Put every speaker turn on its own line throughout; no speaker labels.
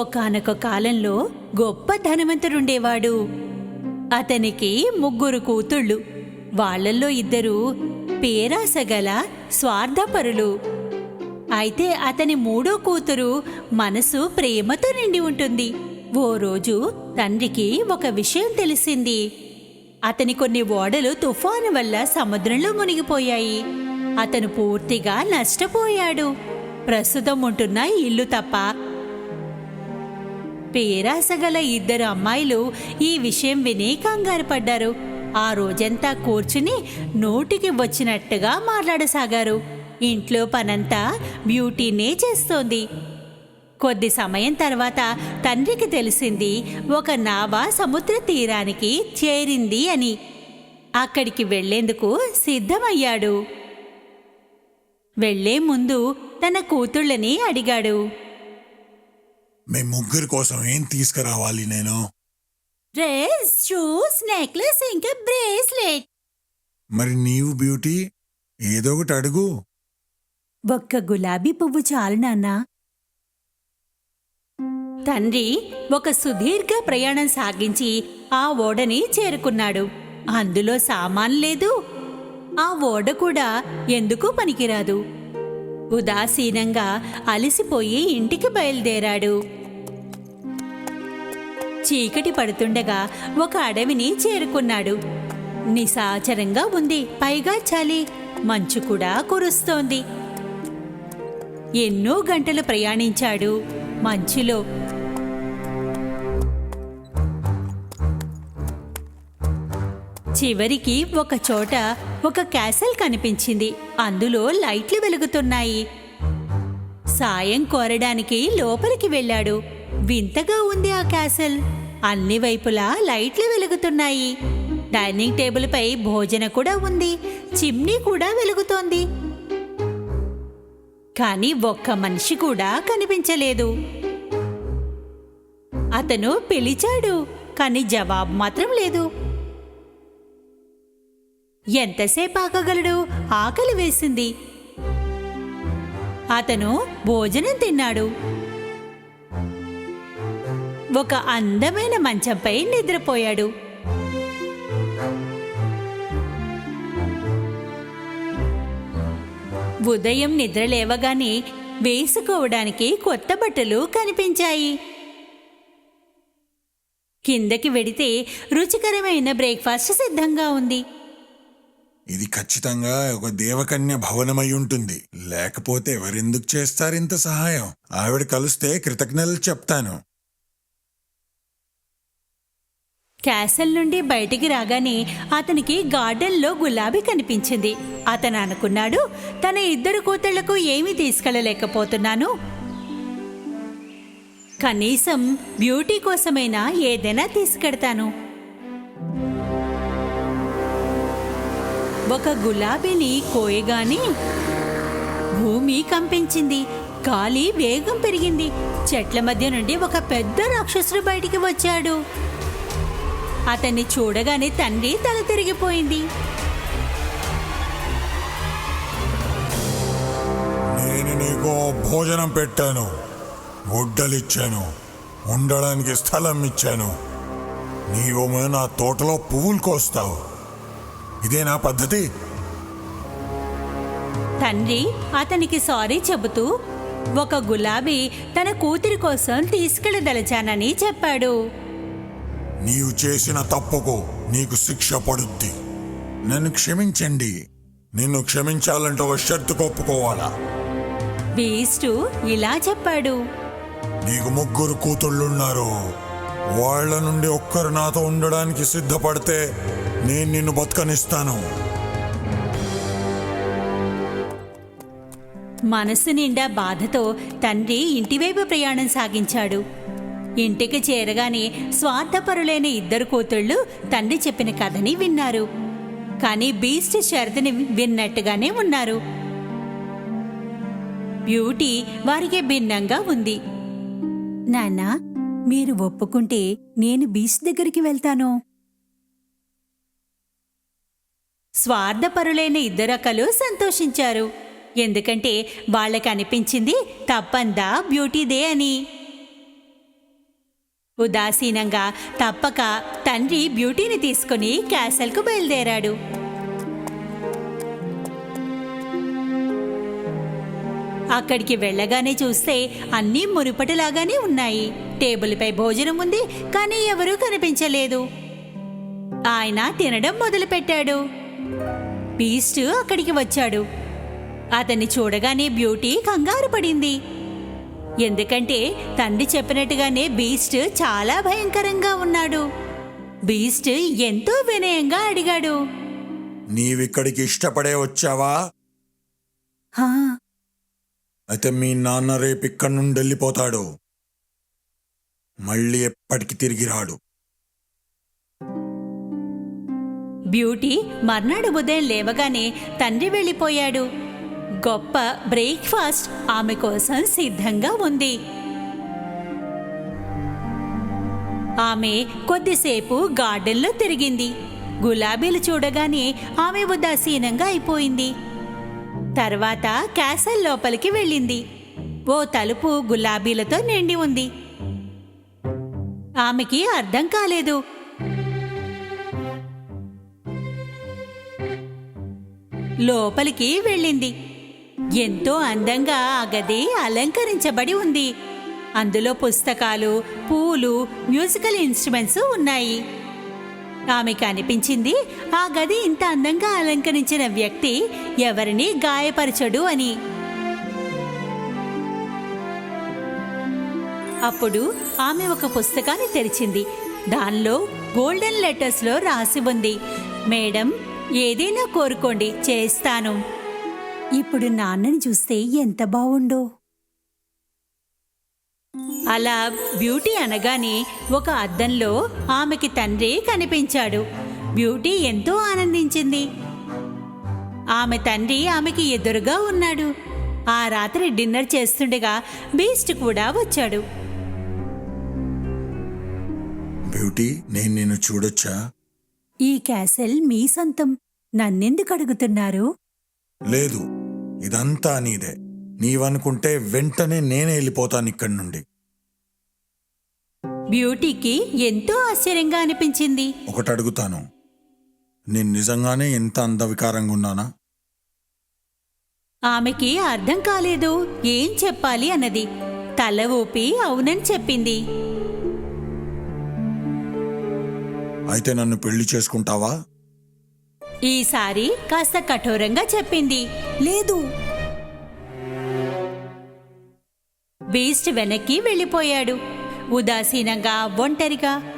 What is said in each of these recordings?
ఒకానొక కాలంలో గొప్ప ధనవంతుడుండేవాడు. అతనికి ముగ్గురు కూతుళ్ళు వాళ్ళల్లో ఇద్దరు పేరాసగల స్వార్థపరులు. అయితే అతని మూడో కూతురు మనసు ప్రేమతో నిండి ఉంటుంది. ఓ రోజు తండ్రికి ఒక విషయం తెలిసింది. అతని కొన్ని ఓడలు తుఫాను వల్ల సముద్రంలో మునిగిపోయాయి. అతను పూర్తిగా నష్టపోయాడు. ప్రస్తుతం ఉంటున్న ఇల్లు తప్ప పేరాసగల ఇద్దరు అమ్మాయిలు ఈ విషయం విని కంగారు పడ్డారు ఆ రోజంతా కూర్చుని నోటికి వచ్చినట్టుగా మాట్లాడసాగారు. ఇంట్లో పనంతా బ్యూటీనే చేస్తోంది. కొద్ది సమయం తర్వాత తండ్రికి తెలిసింది ఒక నావ సముద్ర తీరానికి చేరింది అని. అక్కడికి వెళ్ళేందుకు సిద్ధమయ్యాడు. వెళ్ళే ముందు తన కూతుళ్ళని అడిగాడు.
మీ ముగ్గురి కోసం ఏం తీసుకురావాలి నేను?
డ్రెస్ షూస్ నెక్లెస్ ఇంకా బ్రేస్లెట్
మరి నీవు బ్యూటీ ఏదో ఒకటి అడుగు.
ఒక్క గులాబీ పువ్వు చాలు నాన్నా. తండ్రి ఒక సుదీర్ఘ ప్రయాణం సాగించి ఆ ఓడని చేరుకున్నాడు. అందులో సామాన్ లేదు. ఆ ఓడ కూడా ఎందుకు పనికిరాదు. ఉదాసీనంగా అలసిపోయి ఇంటికి బయలుదేరాడు. చీకటి పడుతుండగా ఒక అడవిని చేరుకున్నాడు. నిశాచరంగా ఉంది. పైగా చలి. మంచు కూడా కురుస్తోంది. ఎన్నో గంటలు ప్రయాణించాడు మంచులో. చివరికి ఒక చోట ఒక క్యాసల్ కనిపించింది. అందులో లైట్లు వెలుగుతున్నాయి. సాయం కోరడానికి లోపలికి వెళ్ళాడు. వింతగా ఉంది ఆ క్యాసల్. అన్ని వైపులా లైట్లు వెలుగుతున్నాయి. డైనింగ్ టేబుల్పై భోజన కూడా ఉంది. చిమ్నీ కూడా వెలుగుతోంది. కానీ ఒక్క మనిషి కూడా కనిపించలేదు. అతను పిలిచాడు కానీ జవాబు మాత్రం లేదు. ఎంతసేపు ఆకగలడు ఆకలి వేసింది. అతను భోజనం తిన్నాడు. ఒక అందమైన మంచంపై నిద్రపోయాడు. ఉదయం నిద్ర లేవగానే వేసుకోవడానికి కొత్త బట్టలు కనిపించాయి. కిందకి వెడితే రుచికరమైన బ్రేక్ఫాస్ట్ సిద్ధంగా ఉంది.
ఇది ఖచ్చితంగా ఒక దేవకన్య భవనమై ఉంటుంది. లేకపోతే ఎవరెందుకు చేస్తారు ఇంత సహాయం? ఆవిడ కలిస్తే కృతజ్ఞతలు చెప్తాను.
క్యాసల్ నుండి బయటికి రాగానే అతనికి గార్డెన్లో గులాబీ కనిపించింది. అతను అనుకున్నాడు తన ఇద్దరు కూతుళ్ళకు ఏమీ తీసుకెళ్ళలేకపోతున్నాను కనీసం బ్యూటీ కోసమైనా ఏదైనా తీసుకెడతాను. ఒక గులాబీని కోయగానే భూమి కంపించింది. గాలి వేగం పెరిగింది. చెట్ల మధ్య నుండి ఒక పెద్ద రాక్షసుడు బయటికి వచ్చాడు. అతన్ని చూడగానే తండ్రి తల తిరిగిపోయింది.
నేను నీకు భోజనం పెట్టాను గుడ్డలిచ్చాను ఉండడానికి స్థలం ఇచ్చాను. నీవేమో నా తోటలో పువ్వులు కోస్తావు. ఇదే నా పద్ధతి.
తండ్రి అతనికి సారీ చెబుతూ ఒక గులాబీ తన కూతురి కోసం తీసుకెళ్ళదలిచానని చెప్పాడు.
నీవు చేసిన తప్పుకు నీకు శిక్ష పడుద్ది. నన్ను క్షమించండి. నిన్ను క్షమించాలంటే ఒక షర్తు ఒప్పుకోవాలా
బీస్టు ఇలా చెప్పాడు.
నీకు ముగ్గురు కూతుళ్ళున్నారు. వాళ్ళ నుండి ఒక్కరు నాతో ఉండడానికి సిద్ధపడితే నేను నిన్ను బతకనిస్తాను.
మనసు నిండా బాధతో తండ్రి ఇంటివైపు ప్రయాణం సాగించాడు. ఇంటికి చేరగానే స్వార్థపరులైన ఇద్దరు కూతుళ్ళు తండ్రి చెప్పిన కథని విన్నారు. కానీ బీస్ట్ షరతుని విన్నట్టుగానే ఉన్నారు. బ్యూటీ వారికి భిన్నంగా ఉంది. నాన్నా మీరు ఒప్పుకుంటే నేను బీచ్ దగ్గరికి వెళ్తాను. స్వార్థపరులైన ఇద్దరక్కలు సంతోషించారు. ఎందుకంటే వాళ్ళకి అనిపించింది తప్పందా బ్యూటీదే అని. ఉదాసీనంగా తప్పక తండ్రి బ్యూటీని తీసుకుని క్యాసల్కు బయలుదేరాడు. అక్కడికి వెళ్ళగానే చూస్తే అన్నీ మునుపటిలాగానే ఉన్నాయి. టేబుల్పై భోజనం ఉంది కానీ ఎవరూ కనిపించలేదు. ఆయన తినడం మొదలుపెట్టాడు. బీస్ట్ అక్కడికి వచ్చాడు. అతన్ని చూడగానే బ్యూటీ కంగారు పడింది. ఎందుకంటే తండ్రి చెప్పినట్టుగానే బీస్ట్ చాలా భయంకరంగా ఉన్నాడు. బీస్ట్ ఎంతో వినయంగా అడిగాడు.
నీవిక్కడికి ఇష్టపడే వచ్చావా?
"హా,
అయితే మీ నాన్న రేపు ఇక్కడి నుండి వెళ్ళిపోతాడు. మళ్ళీ ఎప్పటికి తిరిగి రాడు.
బ్యూటీ మర్నాడు ఉదయం లేవగానే తండ్రి వెళ్ళిపోయాడు. గొప్ప బ్రేక్ఫాస్ట్ ఆమె కోసం సిద్ధంగా ఉంది. ఆమె కొద్దిసేపు గార్డెన్లో తిరిగింది. గులాబీలు చూడగానే ఆమె ఉదాసీనంగా అయిపోయింది. తర్వాత క్యాసల్ లోపలికి వెళ్ళింది. ఓ తలుపు గులాబీలతో నిండి ఉంది. ఆమెకి అర్థం కాలేదు. లోపలికి వెళ్ళింది. ఎంతో అందంగా ఆ గది అలంకరించబడి ఉంది. అందులో పుస్తకాలు పూలు మ్యూజికల్ ఇన్స్ట్రుమెంట్స్ ఉన్నాయి. ఆమెకు అనిపించింది ఆ గది ఇంత అందంగా అలంకరించిన వ్యక్తి ఎవరిని గాయపరచడు అని. అప్పుడు ఆమె ఒక పుస్తకాన్ని తెరిచింది. దానిలో గోల్డెన్ లెటర్స్లో రాసి ఉంది. మేడం ఏదైనా కోరుకోండి చేస్తాను. ఇప్పుడు నాన్నని చూస్తే ఎంత బావుండో. అలా బ్యూటీ అనగానే ఒక అద్దంలో ఆమెకి తండ్రి కనిపించాడు. బ్యూటీ ఎంతో ఆనందించింది. ఆమె తండ్రి ఆమెకి ఎదురుగా ఉన్నాడు. ఆ రాత్రి డిన్నర్ చేస్తుండగా బీస్ట్ కూడా వచ్చాడు.
బ్యూటీ నేను నిన్ను చూడొచ్చా?
ఈ క్యాసెల్ మీ సొంతం. నన్నెందుకు అడుగుతున్నారు?
లేదు. ఇదంతా నీదే. నీవనుకుంటే వెంటనే నేనే వెళ్ళిపోతాను ఇక్కడి నుండి.
బ్యూటీకి ఎంతో ఆశ్చర్యంగా అనిపించింది.
ఒకటి అడుగుతాను. నేను నిజంగానే ఎంత అందవికారంగా ఉన్నానా?
ఆమెకి అర్థం కాలేదు. ఏం చెప్పాలి అన్నది. తల ఊపి అవునని చెప్పింది.
అయితే నన్ను పెళ్ళి చేసుకుంటావా?
ఈసారి కాస్త కఠోరంగా చెప్పింది. లేదు. బీస్ట్ వెనక్కి వెళ్ళిపోయాడు. ఉదాసీనంగా ఒంటరిగా.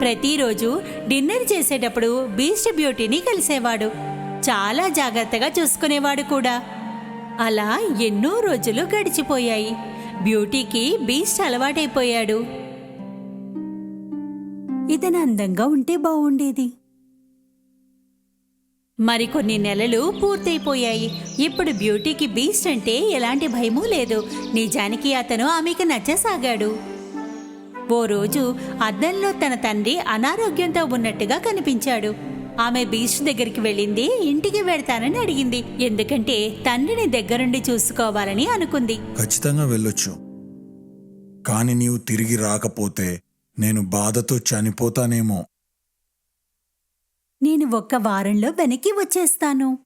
ప్రతిరోజు డిన్నర్ చేసేటప్పుడు బీస్ట్ బ్యూటీని కలిసేవాడు. చాలా జాగ్రత్తగా చూసుకునేవాడు కూడా. అలా ఎన్నో రోజులు గడిచిపోయాయి. బ్యూటీకి బీస్ట్ అలవాటైపోయాడు. ఇతను అందంగా ఉంటే బాగుండేది మరికొన్ని నెలలు పూర్తయిపోయాయి. ఇప్పుడు బ్యూటీకి బీస్ట్ అంటే ఎలాంటి భయమూ లేదు. నిజానికి అతను ఆమెకి నచ్చసాగాడు. ఓ రోజు అద్దంలో తన తండ్రి అనారోగ్యంతో ఉన్నట్టుగా కనిపించాడు. ఆమె బీచ్ దగ్గరికి వెళ్ళింది ఇంటికి వెళ్తానని అడిగింది. ఎందుకంటే తండ్రిని దగ్గరుండి చూసుకోవాలని అనుకుంది.
ఖచ్చితంగా వెళ్ళొచ్చు. కాని నీవు తిరిగి రాకపోతే నేను బాధతో చనిపోతానేమో.
నేను ఒక్క వారంలో వెనక్కి వచ్చేస్తాను.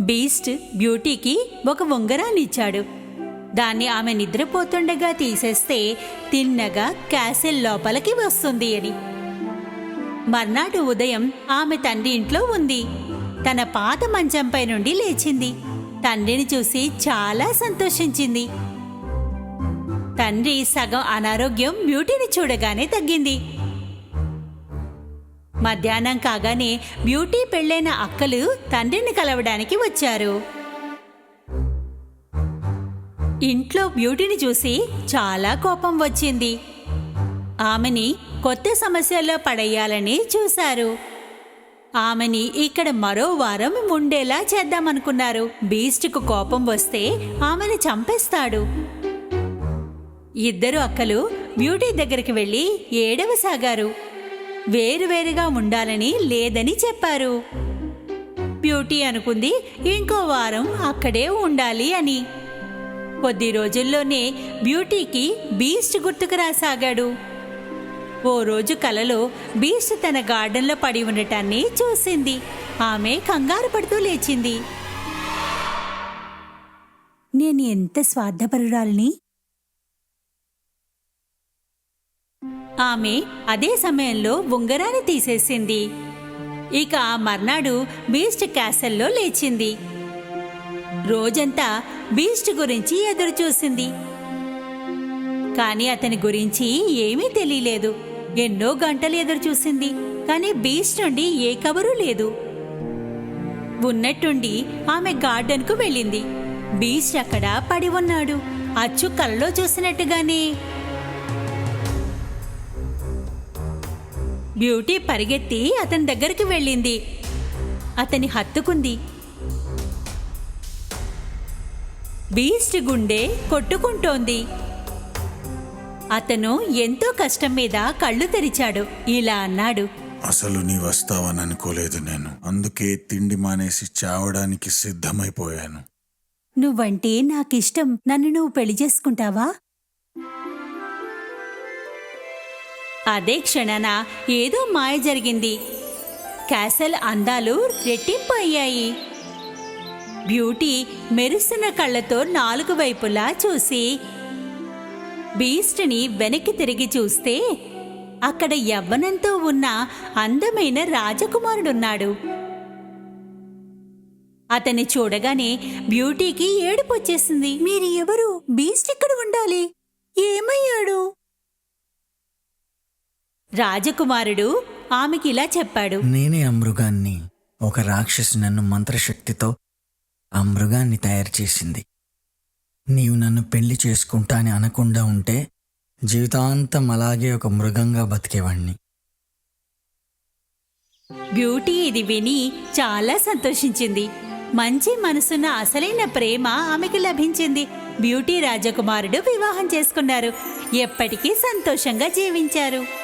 బీస్ట్ బ్యూటీకి ఒక ఉంగరాన్ని ఇచ్చాడు దాన్ని ఆమె నిద్రపోతుండగా తీసేస్తే తిన్నగా క్యాసిల్ లోపలికి వస్తుంది అని. మర్నాడు ఉదయం ఆమె తండ్రి ఇంట్లో ఉంది. తన పాత మంచంపై నుండి లేచింది. తండ్రిని చూసి చాలా సంతోషించింది. తండ్రి సగం అనారోగ్యం బ్యూటీని చూడగానే తగ్గింది. మధ్యాహ్నం కాగానే బ్యూటీ పెళ్ళైన అక్కలు తండ్రిని కలవడానికి వచ్చారు. ఇంట్లో బ్యూటీని చూసి చాలా కోపం వచ్చింది. ఆమెని కొత్త సమస్యల్లో పడేయాలని చూశారు. ఆమెని ఇక్కడ మరో వారం ఉండేలా చేద్దామనుకున్నారు. బీస్ట్కు కోపం వస్తే ఆమెను చంపేస్తాడు. ఇద్దరు అక్కలు బ్యూటీ దగ్గరికి వెళ్ళి ఏడవసాగారు వేరువేరుగా ఉండాలని లేదని చెప్పారు. బ్యూటీ అనుకుంది ఇంకో వారం అక్కడే ఉండాలి అని. కొద్ది రోజుల్లోనే బ్యూటీకి బీస్ట్ గుర్తుకు రాసాగాడు. ఓ రోజు కలలో బీస్ట్ తన గార్డెన్లో పడి ఉండటాన్ని చూసింది. ఆమె కంగారు పడుతూ లేచింది. నేను ఎంత స్వార్థపరురాల్ని? ఆమె అదే సమయంలో ఉంగరాన్ని తీసేసింది. ఇక ఆ మర్నాడు బీస్ట్ క్యాసెల్లో లేచింది. రోజంతా బీస్ట్ గురించి ఎదురుచూసింది. కానీ అతని గురించి ఏమీ తెలియలేదు. ఎన్నో గంటలు ఎదురుచూసింది. కానీ బీస్ట్ నుండి ఏ కబరు లేదు. ఉన్నట్టుండి ఆమె గార్డెన్కు వెళ్ళింది. బీస్ట్ అక్కడ పడి ఉన్నాడు. అచ్చు కలలో చూసినట్టుగానే బ్యూటీ పరిగెత్తి అతని దగ్గరికి వెళ్ళింది. అతని హత్తుకుంది. బీస్ట్ గుండె కొట్టుకుంటోంది. అతను ఎంతో కష్టం మీద కళ్ళు తెరిచాడు. ఇలా అన్నాడు.
అసలు నీ వస్తావని అనుకోలేదు నేను. అందుకే తిండి మానేసి చావడానికి సిద్ధమైపోయాను.
నువ్వంటే నాకిష్టం. నన్ను నువ్వు పెళ్ళి చేసుకుంటావా? అదే క్షణాన ఏదో మాయ జరిగింది. క్యాసల్ అందాలు రెట్టింపు అయ్యాయి బ్యూటీ మెరుస్తున్న కళ్ళతో నాలుగు వైపులా చూసి బీస్ట్ని వెనక్కి తిరిగి చూస్తే అక్కడ యవ్వనంతో ఉన్న అందమైన రాజకుమారుడున్నాడు. అతన్ని చూడగానే బ్యూటీకి ఏడుపొచ్చేసింది. మీరు ఎవరు? బీస్ట్ ఇక్కడ ఉండాలి? ఏమయ్యాడు? రాజకుమారుడు ఆమెకి ఇలా చెప్పాడు.
నేనే ఆ మృగాన్ని ఒక రాక్షసి నన్ను మంత్రశక్తితో ఆ మృగాన్ని తయారు చేసింది. నీవు నన్ను పెళ్ళి చేసుకుంటా అని అనకుండా ఉంటే జీవితాంతం అలాగే ఒక మృగంగా బతికేవాణ్ణి.
బ్యూటీ ఇది విని చాలా సంతోషించింది. మంచి మనసున్న అసలైన ప్రేమ ఆమెకు లభించింది. బ్యూటీ రాజకుమారుడు వివాహం చేసుకున్నారు. ఎప్పటికీ సంతోషంగా జీవించారు.